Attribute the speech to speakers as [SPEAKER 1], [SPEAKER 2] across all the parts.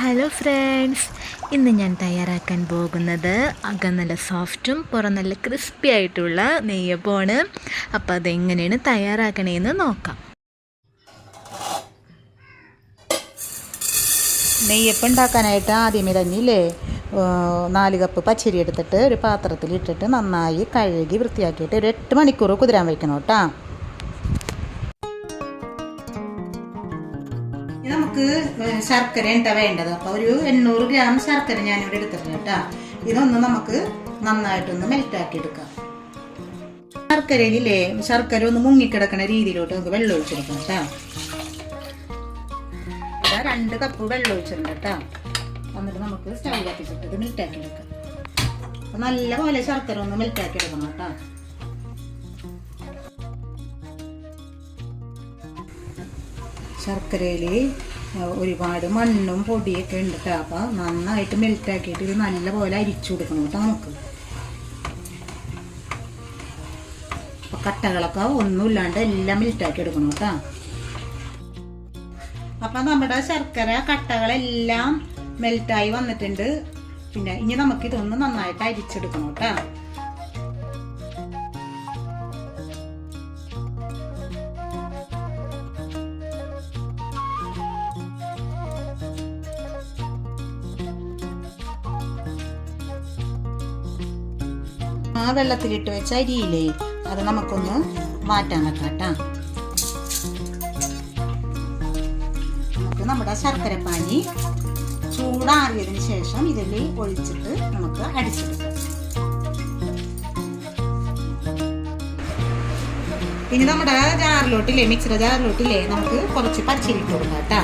[SPEAKER 1] Hello friends ഇന്ന് ഞാൻ തയ്യാറാക്കാൻ പോകുന്നത് അകം നല്ല സോഫ്റ്റും പുറം നല്ല ക്രിസ്പി ആയിട്ടുള്ള നെയ്യപ്പമാണ്. അപ്പോൾ അതെങ്ങനെയാണ് തയ്യാറാക്കണേന്ന് നോക്കാം.
[SPEAKER 2] നെയ്യപ്പം ഉണ്ടാക്കാനായിട്ട് ആദ്യമേ തന്നെയില്ലേ നാല് കപ്പ് പച്ചരി എടുത്തിട്ട് ഒരു പാത്രത്തിൽ ഇട്ടിട്ട് നന്നായി കഴുകി വൃത്തിയാക്കിയിട്ട് ഒരു എട്ട് മണിക്കൂർ കുതിരാൻ വയ്ക്കണം കേട്ടോ. ശർക്കര ഉണ്ട വേണ്ടത്. അപ്പോൾ ഒരു എണ്ണൂറ് ഗ്രാം ശർക്കര ഞാനിവിടെ എടുത്തിട്ടുണ്ട് കേട്ടോ. ഇതൊന്ന് നമുക്ക് നന്നായിട്ടൊന്ന് മെൽറ്റാക്കി എടുക്കാം. ശർക്കരയിലേ ശർക്കര ഒന്ന് മുങ്ങിക്കിടക്കുന്ന രീതിയിലോട്ട് നമുക്ക് വെള്ളം ഒഴിച്ചെടുക്കാം കേട്ടോ. രണ്ട് കപ്പ് വെള്ളം ഒഴിച്ചിട്ടുണ്ട് കേട്ടോ. എന്നിട്ട് നമുക്ക് സ്റ്റൗ കത്തിച്ചിട്ട് ഇത് മെൽറ്റാക്കി എടുക്കാം. നല്ല നല്ലപോലെ ശർക്കര ഒന്ന് മെൽറ്റാക്കി എടുക്കണം കേട്ടോ. ശർക്കരയിൽ ഒരുപാട് മണ്ണും പൊടിയൊക്കെ ഉണ്ട് കേട്ടോ അപ്പോൾ നന്നായിട്ട് മെൽറ്റാക്കിയിട്ട് ഇത് നല്ലപോലെ അരിച്ചു കൊടുക്കണം കേട്ടോ നമുക്ക്. അപ്പോൾ കട്ടകളൊക്കെ ഒന്നുമില്ലാണ്ട് എല്ലാം മെൽറ്റാക്കി എടുക്കണം കേട്ടോ അപ്പം നമ്മുടെ ശർക്കര കട്ടകളെല്ലാം മെൽറ്റായി വന്നിട്ടുണ്ട്. പിന്നെ ഇനി നമുക്ക് ഇതൊന്ന് നന്നായിട്ട് അരിച്ചെടുക്കണം കേട്ടോ ആ വെള്ളത്തിലിട്ട് വെച്ച അരിയില്ലേ? അത് നമുക്കൊന്ന് മാറ്റാൻ വെക്കാട്ടാ കേട്ടോ നമുക്ക് നമ്മുടെ ശർക്കരപ്പാനി ചൂടാറിയതിന് ശേഷം ഇതിൽ ഒഴിച്ചിട്ട് നമുക്ക് അടിച്ചെടുക്കാം. ഇനി നമ്മുടെ ജാറിലോട്ടില്ലേ മിക്സഡ് ജാറിലോട്ടില്ലേ നമുക്ക് കുറച്ച് പച്ചരി ഇട്ട് കൊടുക്കാം കേട്ടോ.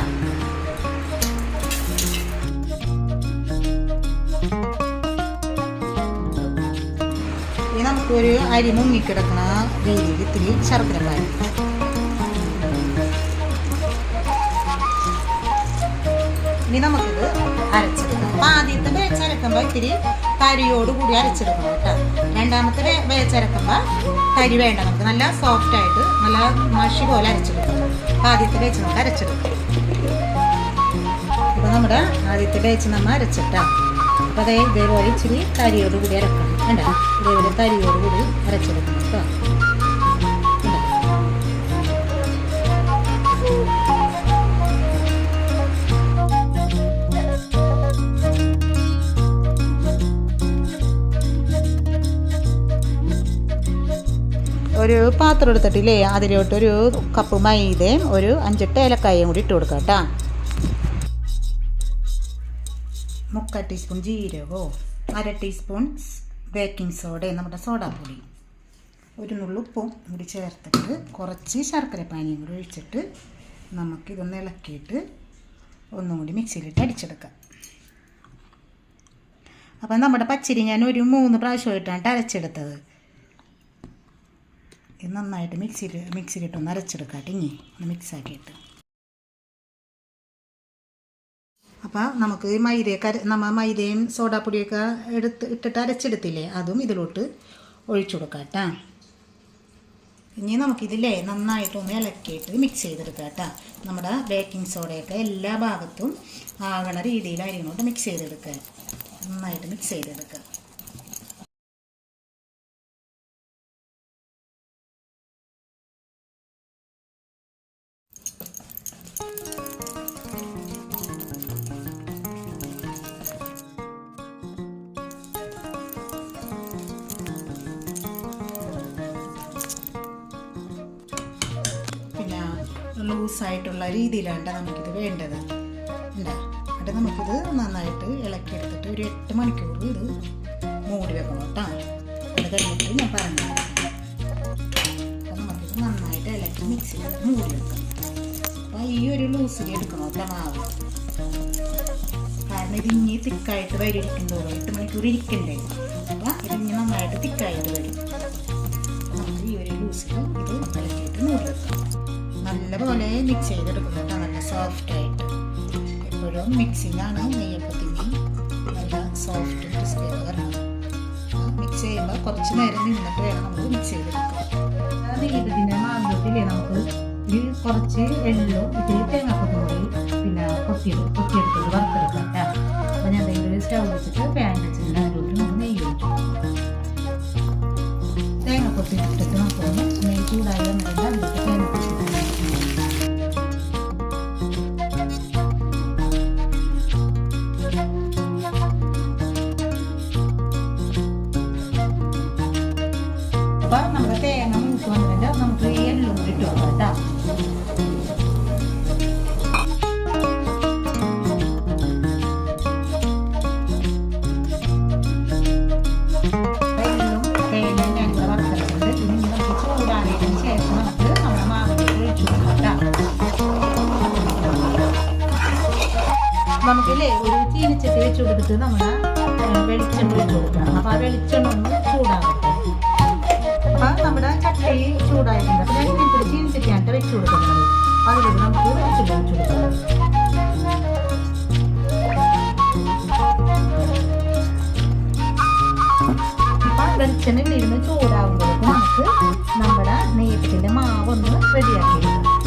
[SPEAKER 2] നമുക്കൊരു അരി മുങ്ങിക്കിടക്കണ രീതിയിൽ ഇത്തിരി ശർക്കര പാനി. ഇനി നമുക്കിത് അരച്ചെടുക്കാം. അപ്പൊ ആദ്യത്തെ വേച്ചരക്കുമ്പോൾ ഇത്തിരി തരിയോട് കൂടി അരച്ചെടുക്കണം കേട്ടോ. രണ്ടാമത്തെ വേച്ചരക്കുമ്പോൾ തരി വേണ്ട. നമുക്ക് നല്ല സോഫ്റ്റ് ആയിട്ട് നല്ല മഷി പോലെ അരച്ചെടുക്കണം അപ്പൊ ആദ്യത്തെ വേച്ച് നമുക്ക് അരച്ചെടുക്കാം. ഇപ്പൊ നമ്മുടെ ആദ്യത്തെ വേച്ച് നമ്മൾ അരച്ചിട്ടാ. അപ്പൊ അതേ ഇതേപോലെ ഇച്ചിരി തരിയോട് കൂടി അരക്കണം. വേണ്ട ഇതേപോലെ തരിയോട് കൂടി അരച്ചെടുക്കണം കേട്ടോ? ഒരു പാത്രം എടുത്തിട്ടില്ലേ? അതിലോട്ട് ഒരു കപ്പ് മൈദയും ഒരു അഞ്ചെട്ട് ഏലക്കായും കൂടി ഇട്ട് കൊടുക്കാം കേട്ടോ. മുക്കാൽ ടീസ്പൂൺ ജീരകവും അര ടീസ്പൂൺ ബേക്കിംഗ് സോഡയും നമ്മുടെ സോഡാപ്പൊടി ഒരു നുള്ളുപ്പും കൂടി ചേർത്തിട്ട് കുറച്ച് ശർക്കര പാനിയും കൂടി ഒഴിച്ചിട്ട് നമുക്കിതൊന്ന് ഇളക്കിയിട്ട് ഒന്നും കൂടി മിക്സിയിലിട്ട് അടിച്ചെടുക്കാം. അപ്പം നമ്മുടെ പച്ചരി ഞാൻ ഒരു മൂന്ന് പ്രാവശ്യമായിട്ടാണ് അരച്ചെടുത്തത്. ഇത് നന്നായിട്ട് മിക്സിയിൽ മിക്സിയിലിട്ടൊന്ന് അരച്ചെടുക്കാം ഇനി. ഒന്ന് മിക്സാക്കിയിട്ട് അപ്പോൾ നമുക്ക് അര നമ്മൾ മൈദയും സോഡാപ്പൊടിയൊക്കെ എടുത്ത് ഇട്ടിട്ട് അരച്ചെടുത്തില്ലേ അതും ഇതിലോട്ട് ഒഴിച്ചു കൊടുക്കാം കേട്ടോ ഇനി നമുക്കിതില്ലേ നന്നായിട്ടൊന്ന് ഇളക്കിയിട്ട് മിക്സ് ചെയ്തെടുക്കാം കേട്ടോ. നമ്മുടെ ബേക്കിംഗ് സോഡയൊക്കെ എല്ലാ ഭാഗത്തും ആകണ രീതിയിൽ അരിഞ്ഞോട്ട് മിക്സ് ചെയ്തെടുക്കുക നന്നായിട്ട് മിക്സ് ചെയ്തെടുക്കുക ലൂസായിട്ടുള്ള രീതിയിലാണ് നമുക്കിത് വേണ്ടത്. എന്താ എന്നിട്ട് നമുക്കിത് നന്നായിട്ട് ഇളക്കി എടുത്തിട്ട് ഒരു എട്ട് മണിക്കൂർ ഇത് മൂടി വെക്കണം കേട്ടോ അത് കഴിഞ്ഞിട്ട് ഞാൻ പറഞ്ഞു അപ്പം നമുക്കിത് നന്നായിട്ട് ഇളക്കി മിക്സിയിൽ മൂടി വെക്കണം അപ്പോൾ ഈ ഒരു ലൂസിൽ എടുക്കണം മാവ്. കാരണം ഇത് ഇനി തിക്കായിട്ട് വരും ഇരിക്കുമ്പോൾ എട്ട് മണിക്കൂർ ഇരിക്കണ്ടേ? അപ്പം ഇതിങ്ങനെ നന്നായിട്ട് തിക്കായിട്ട് വരും. നല്ലപോലെ മിക്സ് ചെയ്തെടുക്കുന്നത് കേട്ടോ നല്ല സോഫ്റ്റ് ആയിട്ട്. എപ്പോഴും മിക്സിംഗ് ആണ് നെയ്യപ്പത്തിന് നല്ല സോഫ്റ്റ് ക്രിസ്പി ഒക്കെ വരണം. മിക്സ് ചെയ്യുമ്പോൾ കുറച്ച് നേരം നിന്നിട്ട് വേണം നമുക്ക് മിക്സ് ചെയ്തെടുക്കാം നെയ്യപ്പത്തിന്റെ മാർഗത്തിലേ നമുക്ക് ഇത് കുറച്ച് എള്ളോ ഇത്തിരി ചീനിച്ചട്ടി നമ്മൾ വെളിച്ചെണ്ണ കൊടുക്കണം. അപ്പം ആ വെളിച്ചെണ്ണ ഒന്ന് ചൂടാകട്ടെ അപ്പം നമ്മുടെ ചട്ടി ചൂടായിട്ടുണ്ട്. അപ്പം ഞാൻ ഇങ്ങനത്തെ ഒരു വെച്ച് കൊടുക്കുന്നത്. അതിലൂടെ നമുക്ക് വെച്ച് വെച്ച് കൊടുക്കാം.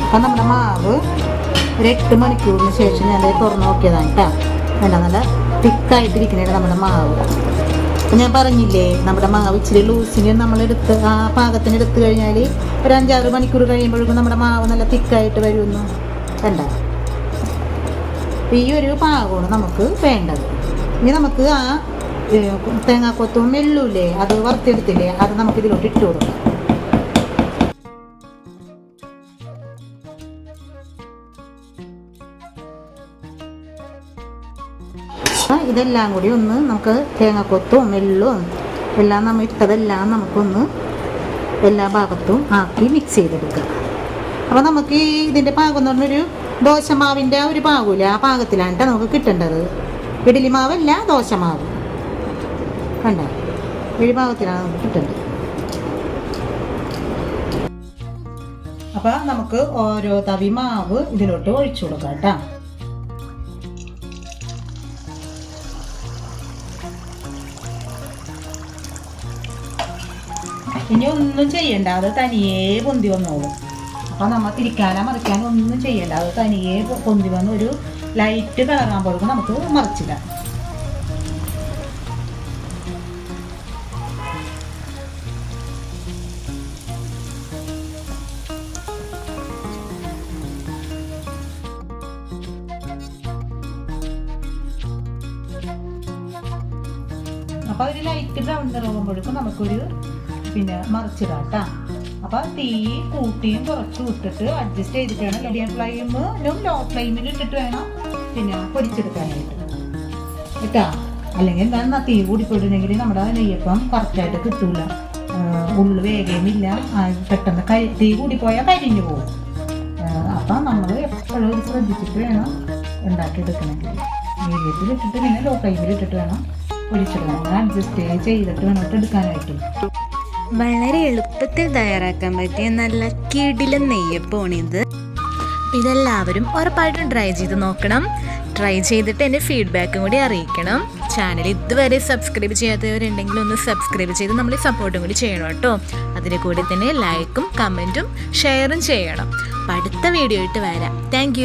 [SPEAKER 2] അപ്പം നമ്മുടെ മാവ് ഒരു എട്ട് മണിക്കൂറിന് ശേഷം ഞാൻ തുറന്ന് നോക്കിയതാണ് കേട്ടോ. നല്ല നല്ല തിക്കായിട്ടിരിക്കണേ നമ്മുടെ മാവ്. ഞാൻ പറഞ്ഞില്ലേ നമ്മുടെ മാവ് ഇച്ചിരി ലൂസിന് നമ്മളെടുത്ത് ആ പാകത്തിന് എടുത്തു കഴിഞ്ഞാൽ ഒരു അഞ്ചാറ് മണിക്കൂർ കഴിയുമ്പോഴേക്കും നമ്മുടെ മാവ് നല്ല തിക്കായിട്ട് വരുന്നു. കണ്ട? ഈ ഒരു പാകമാണ് നമുക്ക് വേണ്ടത്. ഇനി നമുക്ക് ആ തേങ്ങാക്കൊത്തും മെല്ലൂല്ലേ അത് വറുത്തെടുത്തില്ലേ അത് നമുക്ക് ഇതിലോട്ട് ഇട്ട് കൊടുക്കാം. ഇതെല്ലാം കൂടി ഒന്ന് നമുക്ക് തേങ്ങക്കൊത്തും എള്ളും എല്ലാം നമ്മൾ ഇട്ടതെല്ലാം നമുക്കൊന്ന് എല്ലാ ഭാഗത്തും ആക്കി മിക്സ് ചെയ്തെടുക്കുക. അപ്പോൾ നമുക്ക് ഈ ഇതിന്റെ പാകം എന്ന് പറഞ്ഞൊരു ദോശമാവിന്റെ ഒരു പാകൂല ആ പാകത്തിലാണ് നമുക്ക് കിട്ടേണ്ടത്. ഇഡലി മാവല്ല ദോശമാവ്. കണ്ട? ഒരു പാകത്തിലാണ് നമുക്ക് കിട്ടേണ്ടത്. അപ്പോൾ നമുക്ക് ഓരോ തവി മാവ് ഇതിലോട്ട് ഒഴിച്ചു കൊടുക്കാം കേട്ടോ ഇനി ഒന്നും ചെയ്യണ്ട. അത് തനിയേ പൊന്തി വന്നോളും. അപ്പൊ നമ്മൾ തിരിക്കാനോ മറിക്കാനോ ഒന്നും ചെയ്യണ്ട. അത് തനിയെ പൊന്തി വന്ന് ഒരു ലൈറ്റ് കളറാകുമ്പോഴേക്കും നമുക്ക് മറിച്ചില്ല. അപ്പൊ ഒരു ലൈറ്റ് ബ്രൗൺ നിറകുമ്പോഴേക്കും നമുക്കൊരു പിന്നെ മറിച്ചിടാം കേട്ടാ അപ്പൊ തീ കൂട്ടിയും കുറച്ച് ഇട്ടിട്ട് അഡ്ജസ്റ്റ് ചെയ്തിട്ടാണ് മീഡിയം ഫ്ലെയിമിലും ലോ ഫ്ലെയിമിൽ ഇട്ടിട്ട് വേണം പിന്നെ പൊരിച്ചെടുക്കാനായിട്ട് കേട്ടാ? അല്ലെങ്കിൽ എന്താ തീ കൂടി കൂടിപ്പോയിട്ടുണ്ടെങ്കിൽ നമ്മുടെ നെയ്യപ്പം കറക്റ്റായിട്ട് കിട്ടൂല. ഉള്ളു വേഗമില്ല. പെട്ടെന്ന് തീ കൂടിപ്പോയാൽ കരിഞ്ഞു പോകും. അപ്പം നമ്മൾ എപ്പോഴും ശ്രദ്ധിച്ചിട്ട് വേണം ഉണ്ടാക്കിയെടുക്കണമെങ്കിൽ. മീഡിയത്തിൽ ഇട്ടിട്ട് പിന്നെ ലോ ഫ്ലെയിമിൽ ഇട്ടിട്ട് വേണം പൊരിച്ചെടുക്കണം അഡ്ജസ്റ്റ് ചെയ്തിട്ട് വേണം എടുക്കാനായിട്ട്.
[SPEAKER 1] വളരെ എളുപ്പത്തിൽ തയ്യാറാക്കാൻ പറ്റിയ നല്ല കിടിലൻ നെയ്യപ്പമാണിത്. ഇതെല്ലാവരും ഉറപ്പായിട്ടും ട്രൈ ചെയ്ത് നോക്കണം. ട്രൈ ചെയ്തിട്ട് എന്റെ ഫീഡ്ബാക്കും കൂടി അറിയിക്കണം. ചാനൽ ഇതുവരെ സബ്സ്ക്രൈബ് ചെയ്യാത്തവരുണ്ടെങ്കിൽ ഒന്ന് സബ്സ്ക്രൈബ് ചെയ്ത് നമ്മൾ സപ്പോർട്ടും കൂടി ചെയ്യണം കേട്ടോ. അതിന് കൂടി തന്നെ ലൈക്കും കമന്റും ഷെയറും ചെയ്യണം. അടുത്ത വീഡിയോ ആയിട്ട് വരാം. താങ്ക്